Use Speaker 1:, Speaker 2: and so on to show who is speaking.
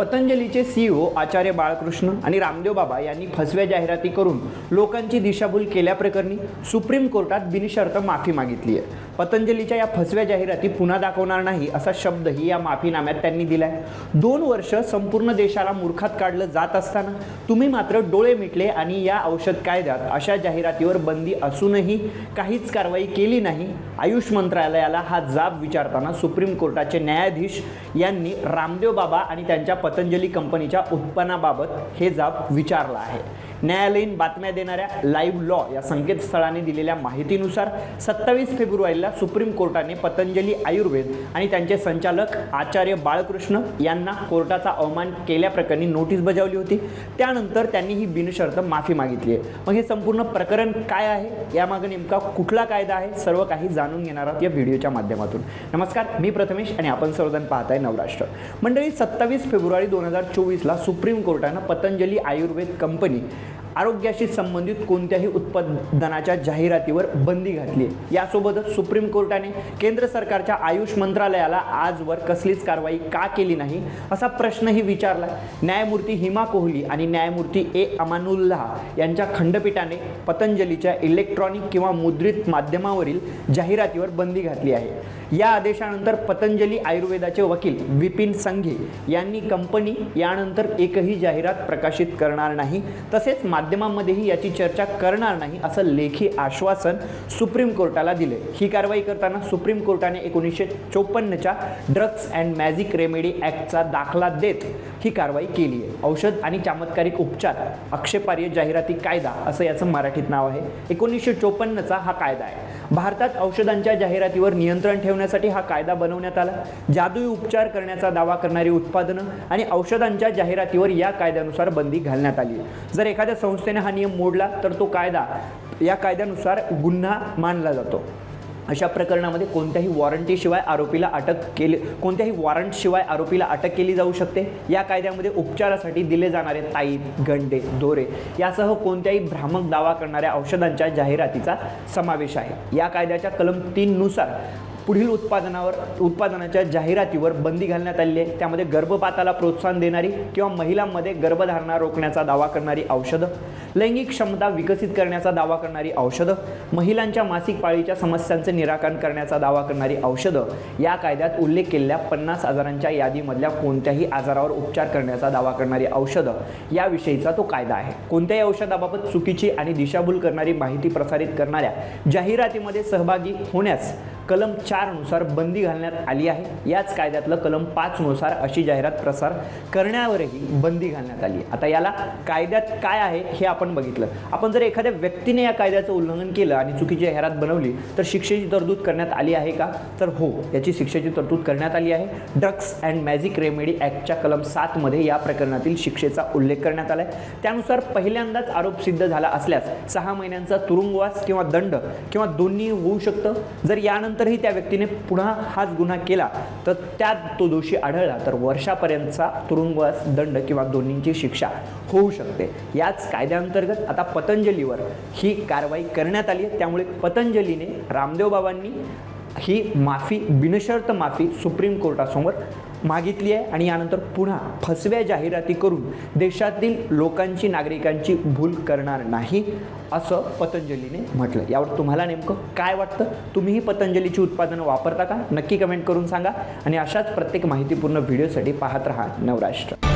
Speaker 1: पतंजलीचे सीईओ आचार्य बाळकृष्ण आणि रामदेव बाबा यांनी फसव्या जाहिराती करून लोकांची दिशाभूल केल्याप्रकरणी सुप्रीम कोर्टात बिनशर्त माफी मागितली आहे. पतंजलीच्या या फसव्या जाहिराती पुन्हा दाखवणार नाही असा शब्दही या माफीनाम्यात त्यांनी दिलाय. दोन वर्ष संपूर्ण देशाला मूर्खात काढलं जात असताना तुम्ही मात्र डोळे मिटले आणि या औषध कायद्यात अशा जाहिरातीवर बंदी असूनही काहीच कारवाई केली नाही आयुष मंत्रालयाला हा जाब विचारताना सुप्रीम कोर्टाचे न्यायाधीश यांनी रामदेव बाबा आणि त्यांच्या पतंजली कंपनीच्या उत्पन्नाबाबत हे जाब विचारला आहे. न्यायालयीन बातम्या देणाऱ्या लाईव्ह लॉ या संकेतस्थळाने दिलेल्या माहितीनुसार सत्तावीस फेब्रुवारीला सुप्रीम कोर्टाने पतंजली आयुर्वेद आणि त्यांचे संचालक आचार्य बाळकृष्ण यांना कोर्टाचा अवमान केल्याप्रकरणी नोटीस बजावली होती. त्यानंतर त्यांनी ही बिनशर्त माफी मागितली आहे. मग हे संपूर्ण प्रकरण काय आहे? यामागे नेमका कुठला कायदा आहे? सर्व काही जाणून घेणार आहोत या व्हिडिओच्या माध्यमातून. नमस्कार मी प्रथमेश आणि आपण सर्वजण पाहताय नवराष्ट्र. मंडळी सत्तावीस फेब्रुवारी दोन हजार चोवीसला सुप्रीम कोर्टानं पतंजली आयुर्वेद कंपनी आरोग्याशी संबंधित कोणत्याही उत्पादनाच्या जाहिरातीवर बंदी घातली आहे. यासोबतच सुप्रीम कोर्टाने केंद्र सरकारच्या आयुष मंत्रालयाला आजवर कसलीच कारवाई का केली नाही असा प्रश्नही विचारला न्यायमूर्ती हिमा कोहली आणि न्यायमूर्ती ए अमानुल्लाह यांच्या खंडपीठाने पतंजलीच्या इलेक्ट्रॉनिक किंवा मुद्रित माध्यमावरील जाहिरातीवर बंदी घातली आहे. या आदेशानंतर पतंजली आयुर्वेदाचे वकील विपिन संघे यांनी कंपनी यानंतर एकही जाहिरात प्रकाशित करणार नाही तसेच माध्यमांमध्येही याची चर्चा करणार नाही असं लेखी आश्वासन सुप्रीम कोर्टाला दिले. ही कारवाई करताना सुप्रीम कोर्टाने एकोणीसशे चोपन्नच्या ड्रग्स अँड मॅजिक रेमेडी ॲक्टचा दाखला देत ही कारवाई केली आहे. औषध आणि चमत्कारिक उपचार आक्षेपार्ह जाहिराती कायदा असं याचं मराठीत नाव आहे. एकोणीसशे चोपन्नचा हा कायदा आहे. भारतात औषधांच्या जाहिरातीवर नियंत्रण ठेवण्यासाठी हा कायदा बनवण्यात आला. जादुई उपचार करण्याचा दावा करणारी उत्पादनं आणि औषधांच्या जाहिरातीवर या कायद्यानुसार बंदी घालण्यात आली. जर एखाद्या संस्थेने हा नियम मोडला तर तो कायदा या कायद्यानुसार गुन्हा मानला जातो. अशा प्रकरणामध्ये कोणत्याही वॉरंटीशिवाय आरोपीला अटक केली कोणत्याही वॉरंटशिवाय आरोपीला अटक केली जाऊ शकते. या कायद्यामध्ये उपचारासाठी दिले जाणारे ताई गंडे दोरे यासह कोणत्याही भ्रामक दावा करणाऱ्या औषधांच्या जाहिरातीचा समावेश आहे. या कायद्याच्या कलम तीननुसार पुढील उत्पादनावर उत्पादनाच्या जाहिरातीवर बंदी घालण्यात आलेली आहे. त्यामध्ये गर्भपाताला प्रोत्साहन देणारी किंवा महिलांमध्ये गर्भधारणा रोखण्याचा दावा करणारी औषधं लैंगिक क्षमता विकसित करण्याचा दावा करणारी औषधं महिलांच्या मासिक पाळीच्या समस्यांचे निराकरण करण्याचा दावा करणारी औषधं या कायद्यात उल्लेख केलेल्या पन्नास आजारांच्या यादीमधल्या कोणत्याही आजारावर उपचार करण्याचा दावा करणारी औषधं याविषयीचा तो कायदा आहे. कोणत्याही औषधाबाबत चुकीची आणि दिशाभूल करणारी माहिती प्रसारित करणाऱ्या जाहिरातीमध्ये सहभागी होण्यास कलम चारनुसार बंदी घालण्यात आली आहे. याच कायद्यातलं कलम पाचनुसार अशी जाहिरात प्रसार करण्यावरही बंदी घालण्यात आली आहे. आता याला कायद्यात काय आहे हे आपण बघितलं. आपण जर एखाद्या व्यक्तीने या कायद्याचं उल्लंघन केलं आणि चुकीची जाहिरात बनवली तर शिक्षेची तरतूद करण्यात आली आहे का? तर हो याची शिक्षेची तरतूद करण्यात आली आहे. ड्रग्स अँड मॅजिक रेमेडी ॲक्टच्या कलम सातमध्ये या प्रकरणातील शिक्षेचा उल्लेख करण्यात आला आहे त्यानुसार पहिल्यांदाच आरोप सिद्ध झाला असल्यास सहा महिन्यांचा तुरुंगवास किंवा दंड किंवा दोन्ही होऊ शकतं. जर यानंतर यानंतरही त्या व्यक्तीने पुन्हा हाच गुन्हा केला तर त्यात तो दोषी आढळला तर वर्षापर्यंतचा तुरुंगवास दंड किंवा दोन्हींची शिक्षा होऊ शकते. याच कायद्याअंतर्गत आता पतंजलीवर ही कारवाई करण्यात आली आहे. त्यामुळे पतंजलीने रामदेव बाबांनी ही माफी बिनशर्त माफी सुप्रीम कोर्टासमोर मागितली आहे आणि यानंतर पुन्हा फसव्या जाहिराती करून देशातील लोकांची नागरिकांची भूल करणार नाही असं पतंजलीने म्हटलं यावर तुम्हाला नेमकं काय वाटतं? तुम्हीही पतंजलीची उत्पादनं वापरता का? नक्की कमेंट करून सांगा आणि अशाच प्रत्येक माहितीपूर्ण व्हिडिओसाठी पाहत राहा नवराष्ट्र.